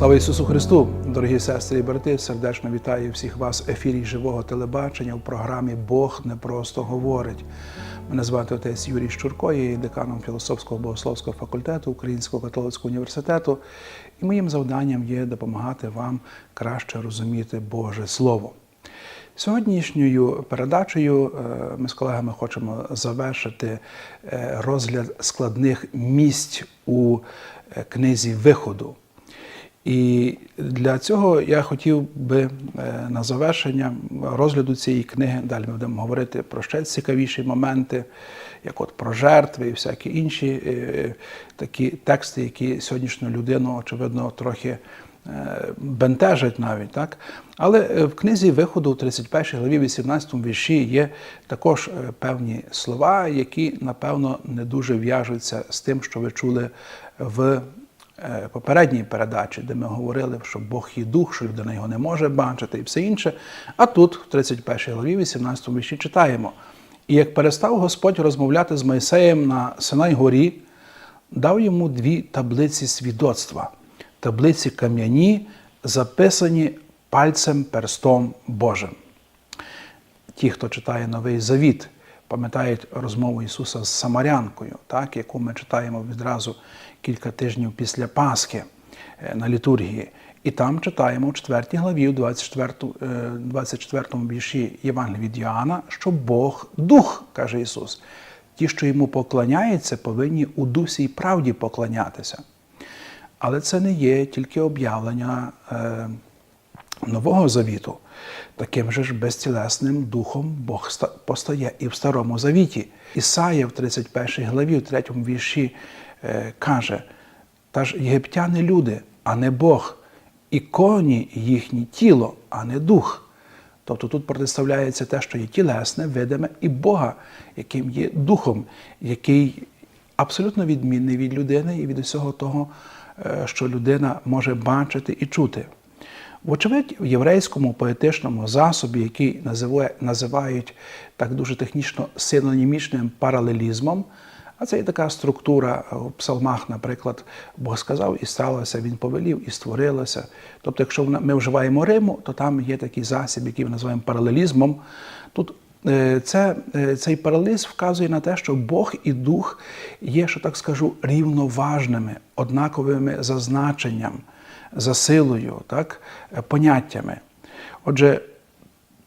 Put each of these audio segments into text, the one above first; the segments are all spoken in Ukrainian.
Слава Ісусу Христу! Дорогі сестри і брати! Сердечно вітаю всіх вас в ефірі живого телебачення в програмі Бог не просто говорить. Мене звати отець Юрій Щурко, я є деканом філософського богословського факультету Українського католицького університету. І моїм завданням є допомагати вам краще розуміти Боже Слово. Сьогоднішньою передачею е, ми з колегами хочемо завершити е, розгляд складних місць у е, книзі виходу. І для цього я хотів би е, на завершення розгляду цієї книги, далі ми будемо говорити про ще цікавіші моменти, як от про жертви і всякі інші е, такі тексти, які сьогоднішню людину, очевидно, трохи е, бентежать навіть. так. Але е, в книзі виходу у 31 главі, 18 вірші є також е, певні слова, які, напевно, не дуже в'яжуться з тим, що ви чули в е, попередній передачі, де ми говорили, що Бог є дух, що людина його не може бачити і все інше. А тут, в 31 главі, 18 вірші, читаємо. І як перестав Господь розмовляти з Мойсеєм на Синай горі, дав йому дві таблиці свідоцтва, таблиці кам'яні, записані пальцем перстом Божим. Ті, хто читає Новий Завіт, пам'ятають розмову Ісуса з Самарянкою, так, яку ми читаємо відразу кілька тижнів після Пасхи е, на літургії. І там читаємо в 4 главі, у 24, е, 24 вірші Євангелія від Йоанна, що Бог дух, каже Ісус. Ті, що йому поклоняються, повинні у дусі і правді поклонятися. Але це не є тільки об'явлення е, Нового Завіту. Таким же ж безтілесним духом Бог постає і в Старому Завіті. Ісая в 31 главі, в 3 вірші е, каже: та ж єгиптяни люди, а не Бог, і коні їхні тіло, а не дух. Тобто тут протиставляється те, що є тілесне, видиме, і Бога, яким є духом, який абсолютно відмінний від людини і від усього того, е, що людина може бачити і чути. Вочевидь, в єврейському поетичному засобі, який називає, називають так дуже технічно синонімічним паралелізмом, а це є така структура у псалмах, наприклад, Бог сказав і сталося, Він повелів і створилося. Тобто, якщо ми вживаємо Риму, то там є такий засіб, який ми називаємо паралелізмом. Тут е, це, е, цей паралелізм вказує на те, що Бог і дух є, що так скажу, рівноважними, однаковими за значенням, за силою, так, е, поняттями. Отже,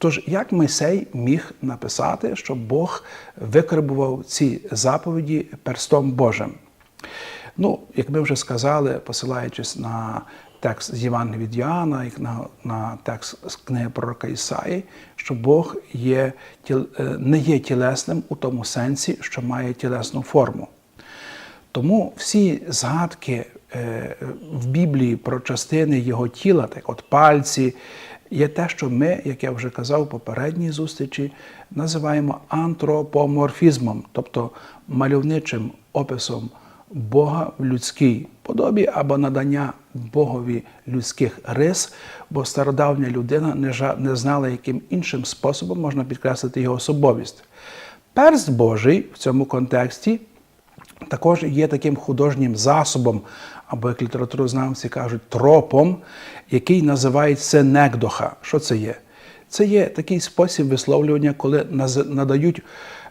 Тож, як Мойсей міг написати, що Бог викарбував ці заповіді перстом Божим? Ну, як ми вже сказали, посилаючись на текст з Євангелія від Йоанна, як на, на текст з книги пророка Ісаї, що Бог є, е, не є тілесним у тому сенсі, що має тілесну форму. Тому всі згадки в Біблії про частини його тіла, так от пальці, є те, що ми, як я вже казав у попередній зустрічі, називаємо антропоморфізмом, тобто мальовничим описом Бога в людській подобі або надання Богові людських рис, бо стародавня людина не знала, яким іншим способом можна підкреслити його особовість. Перст Божий в цьому контексті також є таким художнім засобом, або як літературознавці кажуть, тропом, який називають сенекдоха. Що це є? Це є такий спосіб висловлювання, коли надають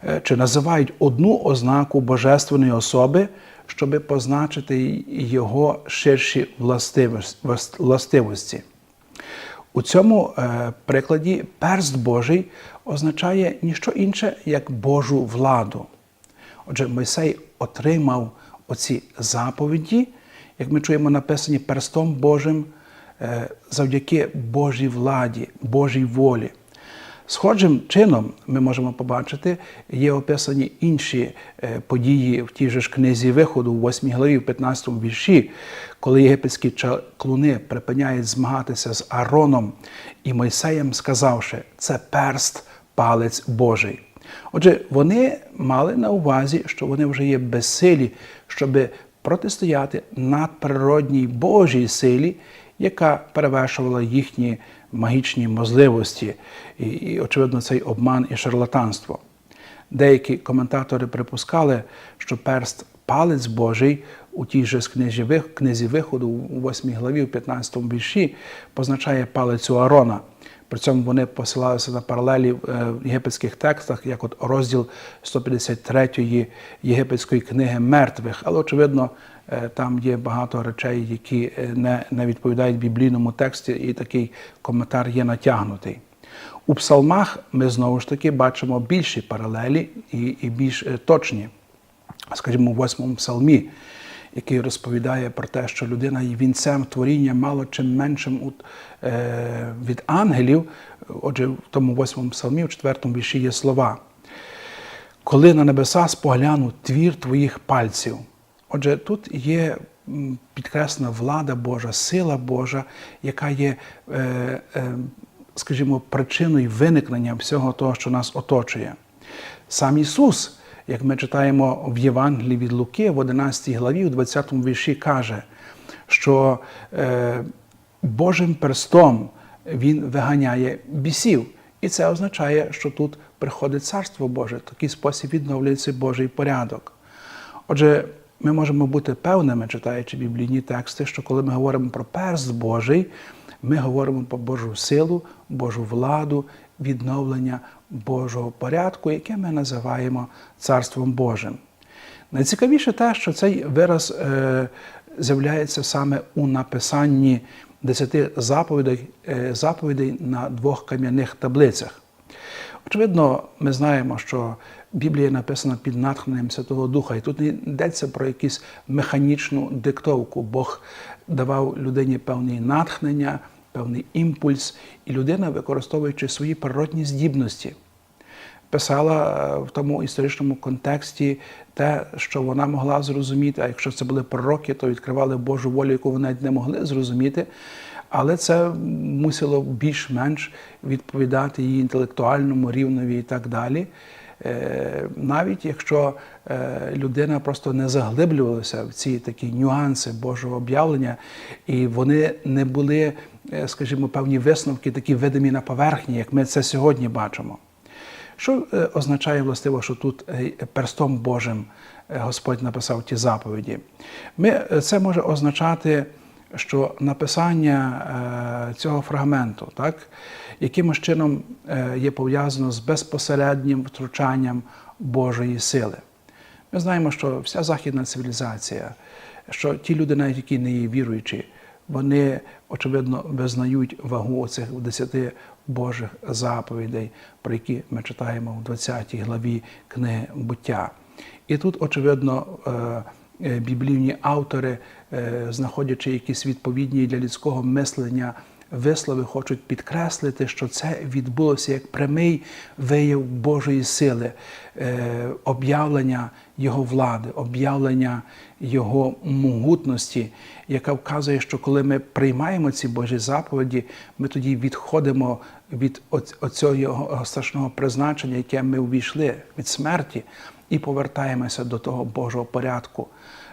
е, чи називають одну ознаку божественної особи, щоб позначити його ширші властивості. У цьому е, прикладі перст Божий означає ніщо інше, як Божу владу. Отже, Мойсей отримав оці заповіді, як ми чуємо, написані перстом Божим е, завдяки Божій владі, Божій волі. Схожим чином ми можемо побачити, є описані інші е, події в тій же ж книзі виходу, в 8 главі, в 15 вірші, коли єгипетські чаклуни припиняють змагатися з Ароном і Мойсеєм, сказавши, це перст палець Божий. Отже, вони мали на увазі, що вони вже є безсилі, щоб протистояти надприродній Божій силі, яка перевершувала їхні магічні можливості, і, і, очевидно, цей обман і шарлатанство. Деякі коментатори припускали, що перст палець Божий у тій же книзі, виходу, у 8 главі, у 15 вірші, позначає палець у Аарона. При цьому вони посилалися на паралелі в е, єгипетських текстах, як от розділ 153 єгипетської книги мертвих. Але, очевидно, е, там є багато речей, які е, не, не відповідають біблійному тексті, і такий коментар є натягнутий. У псалмах ми знову ж таки бачимо більші паралелі і, і більш точні. Скажімо, у восьмому псалмі, який розповідає про те, що людина є вінцем творіння мало чим меншим е, від ангелів. Отже, в тому восьмому псалмі, в четвертому вірші є слова. Коли на небеса спогляну твір твоїх пальців. Отже, тут є підкреслена влада Божа, сила Божа, яка є, е, е, скажімо, причиною виникнення всього того, що нас оточує. Сам Ісус, як ми читаємо в Євангелії від Луки, в 11 главі, у 20 вірші, каже, що е, Божим перстом Він виганяє бісів. І це означає, що тут приходить Царство Боже, в такий спосіб відновлюється Божий порядок. Отже, ми можемо бути певними, читаючи біблійні тексти, що коли ми говоримо про перст Божий, ми говоримо про Божу силу, Божу владу, відновлення Божого порядку, яке ми називаємо Царством Божим. Найцікавіше те, що цей вираз е, з'являється саме у написанні десяти заповідей, е, заповідей на двох кам'яних таблицях. Очевидно, ми знаємо, що Біблія написана під натхненням Святого Духа, і тут не йдеться про якусь механічну диктовку. Бог давав людині певне натхнення, певний імпульс, і людина, використовуючи свої природні здібності, писала е, в тому історичному контексті те, що вона могла зрозуміти. А якщо це були пророки, то відкривали Божу волю, яку вони не могли зрозуміти. Але це мусило більш-менш відповідати її інтелектуальному рівнові і так далі. Е, Навіть якщо е, людина просто не заглиблювалася в ці такі нюанси Божого об'явлення, і вони не були, скажімо, певні висновки, такі видимі на поверхні, як ми це сьогодні бачимо. Що е, означає властиво, що тут е, перстом Божим е, Господь написав ті заповіді? Ми, е, це може означати, що написання е, цього фрагменту, так, якимось чином е, є пов'язано з безпосереднім втручанням Божої сили. Ми знаємо, що вся західна цивілізація, що ті люди, навіть які не є віруючі, вони очевидно визнають вагу цих десяти Божих заповідей, про які ми читаємо в 20 главі книги буття. І тут, очевидно, е, е, біблійні автори, е, знаходячи якісь відповідні для людського мислення вислови, хочуть підкреслити, що це відбулося як прямий вияв Божої сили, е, об'явлення Його влади, об'явлення Його могутності, яка вказує, що коли ми приймаємо ці Божі заповіді, ми тоді відходимо від оць- оцього страшного призначення, яке ми увійшли від смерті, і повертаємося до того Божого порядку,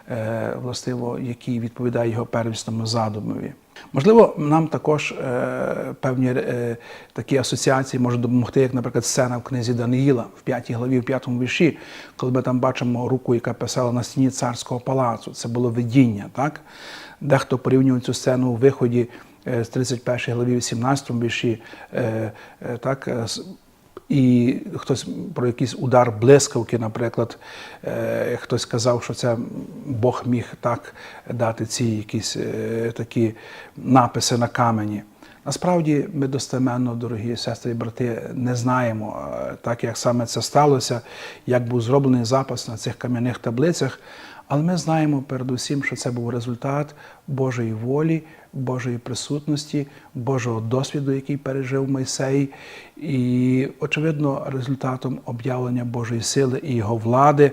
е, властиво, який відповідає його первісному задумові. Можливо, нам також е, певні е, такі асоціації можуть допомогти, як, наприклад, сцена в книзі Даниїла в 5 главі, в 5 вірші, коли ми там бачимо руку, яка писала на стіні царського палацу. Це було видіння. Так? Дехто порівнює цю сцену у виході е, з 31 главі, 18 вірші. е, е, Так, е, і хтось про якийсь удар блискавки, наприклад, е, хтось казав, що це Бог міг так дати ці якісь е, такі написи на камені. Насправді, ми достеменно, дорогі сестри і брати, не знаємо, е, так як саме це сталося, як був зроблений запис на цих кам'яних таблицях. Але ми знаємо передусім, що це був результат Божої волі, Божої присутності, Божого досвіду, який пережив Мойсей, і, очевидно, результатом об'явлення Божої сили і його влади,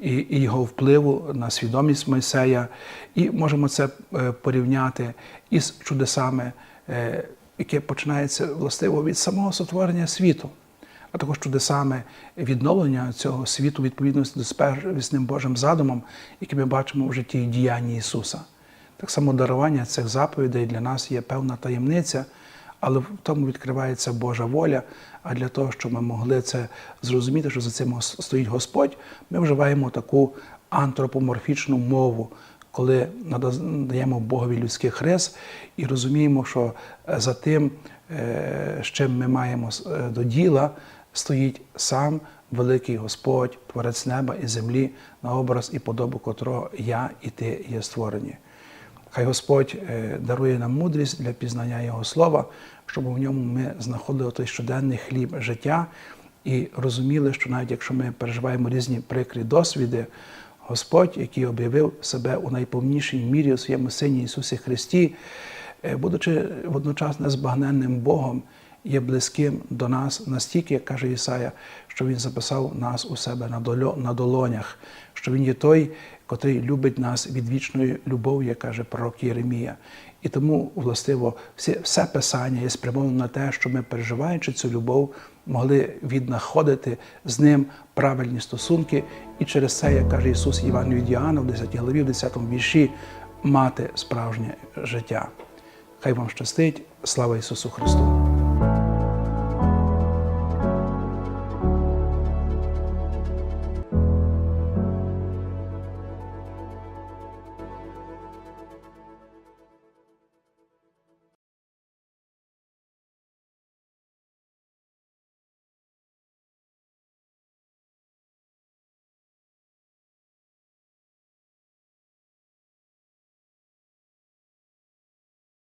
і, його впливу на свідомість Мойсея. І можемо це е, порівняти із чудесами, е, яке починається властиво від самого сотворення світу а також чудесами відновлення цього світу відповідності з первісним Божим задумом, який ми бачимо в житті і діянні Ісуса. Так само дарування цих заповідей для нас є певна таємниця, але в тому відкривається Божа воля. А для того, щоб ми могли це зрозуміти, що за цим стоїть Господь, ми вживаємо таку антропоморфічну мову, коли надаємо Богові людських рис і розуміємо, що е, за тим, е, з чим ми маємо е, до діла, стоїть сам великий Господь, Творець неба і землі, на образ і подобу котрого я і ти є створені. Хай Господь е, дарує нам мудрість для пізнання Його слова, щоб у ньому ми знаходили той щоденний хліб життя і розуміли, що навіть якщо ми переживаємо різні прикрі досвіди, Господь, який об'явив себе у найповнішій мірі у своєму Сині Ісусі Христі, е, будучи водночас незбагненним Богом, є близьким до нас настільки, як каже Ісая, що Він записав нас у себе на долонях, що Він є той, котрий любить нас від вічної любові, як каже пророк Єремія. І тому, властиво, всі, все писання є спрямовано на те, щоб ми, переживаючи цю любов, могли віднаходити з ним правильні стосунки, і через це, як каже Ісус Іван від Іоанна в 10 главі, в 10 вірші, мати справжнє життя. Хай вам щастить, слава Ісусу Христу! you